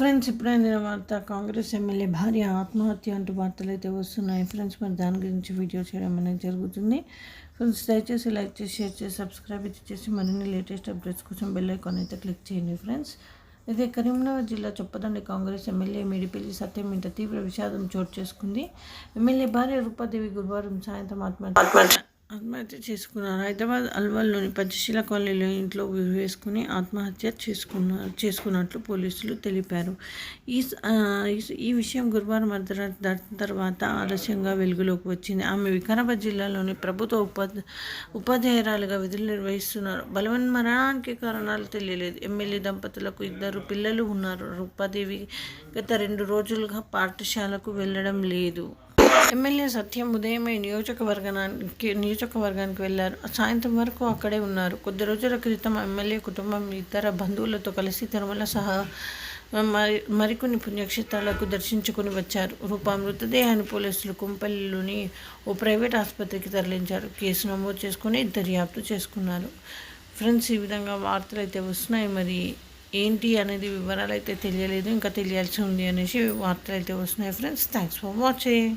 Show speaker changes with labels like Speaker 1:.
Speaker 1: Friends ఇప్పుడైన వార్త Congress MLA భార్య ఆత్మహత్య అంటూ వార్తలు అయితే వస్తున్నాయి. ఫ్రెండ్స్ మరి దాని గురించి వీడియో చేయడం అనేది జరుగుతుంది. ఫ్రెండ్స్ దయచేసి లైక్ చేసి షేర్ చేసి సబ్స్క్రైబ్ అయితే చేసి మరిన్ని లేటెస్ట్ అప్డేట్స్ కోసం బెల్ ఐకాన్ అయితే క్లిక్ చేయండి ఫ్రెండ్స్. ఇది కరీంనగర్ జిల్లా చొప్పదండి కాంగ్రెస్ ఎమ్మెల్యే మిడిపల్లి సత్యం ఇంత తీవ్ర విషాదం చోటు చేసుకుంది. ఎమ్మెల్యే భార్య రూపాదేవి గురువారం సాయంత్రం ఆత్మహత్య ఆత్మహత్య చేసుకున్నారు. హైదరాబాద్ అల్వాల్లోని పంచశీల కాలనీలో ఇంట్లో వేసుకుని ఆత్మహత్య చేసుకున్నారు చేసుకున్నట్లు పోలీసులు తెలిపారు. ఈ ఈ- ఈ విషయం గురువారం అర్ధరాత్రి దాటిన తర్వాత ఆలస్యంగా వెలుగులోకి వచ్చింది. ఆమె వికారాబాద్ జిల్లాలోని ప్రభుత్వ ఉపాధి ఉపాధ్యాయురాలుగా విధులు నిర్వహిస్తున్నారు బలవన్ మరణానికి కారణాలు తెలియలేదు. ఎమ్మెల్యే దంపతులకు ఇద్దరు పిల్లలు ఉన్నారు. రూపాదేవి గత రెండు రోజులుగా పాఠశాలకు వెళ్ళడం లేదు. ఎమ్మెల్యే సత్యం ఉదయమే నియోజకవర్గానికి నియోజకవర్గానికి వెళ్ళారు. సాయంత్రం వరకు అక్కడే ఉన్నారు. కొద్ది రోజుల క్రితం ఎమ్మెల్యే కుటుంబం ఇతర బంధువులతో కలిసి తిరుమల సహా మరి మరికొన్ని పుణ్యక్షేత్రాలకు దర్శించుకుని వచ్చారు. రూపా మృతదేహాన్ని పోలీసులు కుంపల్లిలోని ఓ ప్రైవేట్ ఆసుపత్రికి తరలించారు. కేసు నమోదు చేసుకుని దర్యాప్తు చేసుకున్నారు. ఫ్రెండ్స్ ఈ విధంగా వార్తలు అయితే వస్తున్నాయి. మరి ఏంటి అనేది వివరాలు అయితే తెలియలేదు ఇంకా తెలియాల్సి ఉంది అనేసి వార్తలు అయితే వస్తున్నాయి ఫ్రెండ్స్. Thanks for watching